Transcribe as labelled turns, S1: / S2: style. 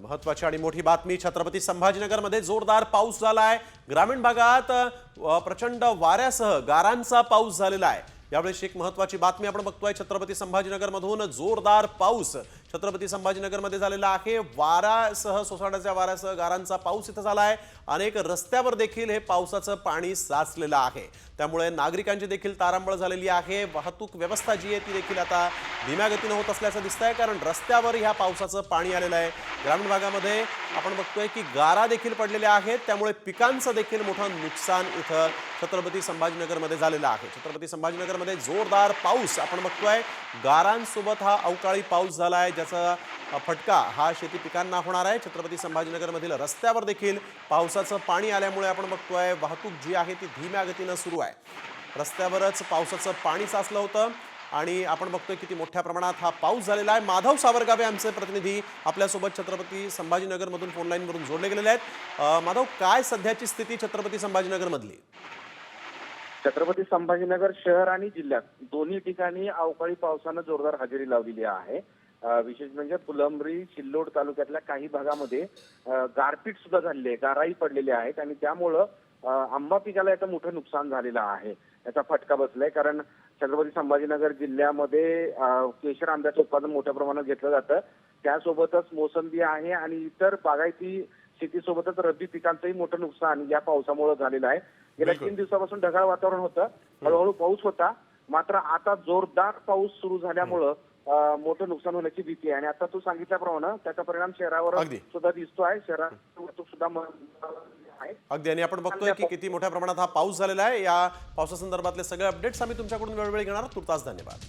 S1: महत्वाची आणि मोठी बातमी छत्रपती संभाजीनगरमध्ये जोरदार पाऊस झाला आहे ग्रामीण भागात प्रचंड वाऱ्यासह गारांचा पाऊस झालेला आहे. यावेळेस एक महत्वाची बातमी आपण बघतोय छत्रपती संभाजीनगरमधून जोरदार पाऊस. छत्रपती संभाजीनगरमध्ये झालेला आहे वारासह सोसाट्याच्या वाऱ्यासह गारांचा पाऊस इथं झाला आहे अनेक रस्त्यावर देखील हे पावसाचं पाणी साचलेलं आहे. त्यामुळे नागरिकांची देखील तारांबळ झालेली आहे. वाहतूक व्यवस्था जी आहे ती देखील आता धीम्या गतीनं होत असल्याचं दिसतंय कारण रस्त्यावर ह्या पावसाचं पाणी आलेलं आहे. ग्रामीण भागामध्ये आपण बघतोय की गारा देखील पडलेल्या आहेत. त्यामुळे पिकांचं देखील मोठं नुकसान इथं छत्रपती संभाजीनगरमध्ये झालेलं आहे. छत्रपती संभाजीनगरमध्ये जोरदार पाऊस आपण बघतोय. गारांसोबत हा अवकाळी पाऊस झाला आहे ज्याचा फटका हा शेती पिकांना होणार आहे. छत्रपती संभाजीनगरमधील रस्त्यावर देखील पावसाचं पाणी आल्यामुळे आपण बघतोय वाहतूक जी आहे ती धीम्या गतीनं सुरू आहे. रस्त्यावरच पावसाचं पाणी साचलं होतं. आणि आपण बघतोय किती मोठ्या प्रमाणात हा पाऊस झालेला आहे. माधव सावरगावे आमचे प्रतिनिधी आपल्यासोबत छत्रपती संभाजीनगरमधून फोनलाईनवरून जोडले गेलेले आहेत. माधव काय सध्याची स्थिती छत्रपती संभाजीनगरमधली?
S2: छत्रपती संभाजीनगर शहर आणि जिल्ह्यात दोन्ही ठिकाणी अवकाळी पावसानं जोरदार हजेरी लावलेली आहे. विशेष म्हणजे फुलंब्री सिल्लोड तालुक्यातल्या काही भागामध्ये गारपीट सुद्धा झालेली आहे गाराही पडलेल्या आहेत आणि त्यामुळं आंबा पिकाला याचं मोठं नुकसान झालेलं आहे. याचा फटका बसलाय कारण छत्रपती संभाजीनगर जिल्ह्यामध्ये केशर आंब्याचं उत्पादन मोठ्या प्रमाणात घेतलं जातं. त्यासोबतच मोसंबी आहे आणि इतर बागायती शेतीसोबतच रब्बी पिकांचंही मोठं नुकसान या पावसामुळे झालेलं आहे. गेल्या. तीन दिवसापासून ढगाळ वातावरण होतं. हळूहळू पाऊस होता. मात्र आता जोरदार पाऊस सुरू झाल्यामुळं मोठं नुकसान होण्याची भीती आहे. आणि आता तू सांगितल्याप्रमाणे त्याचा परिणाम शहरावर. सुद्धा दिसतोय. शहरात वाहतूक सुद्धा आहे
S1: अगदी आणि आपण बघतोय की किती मोठ्या प्रमाणात हा पाऊस झालेला आहे. या पावसासंदर्भातले सगळे अपडेट्स आम्ही तुमच्याकडून वेळोवेळी घेणार. तुर्तास धन्यवाद.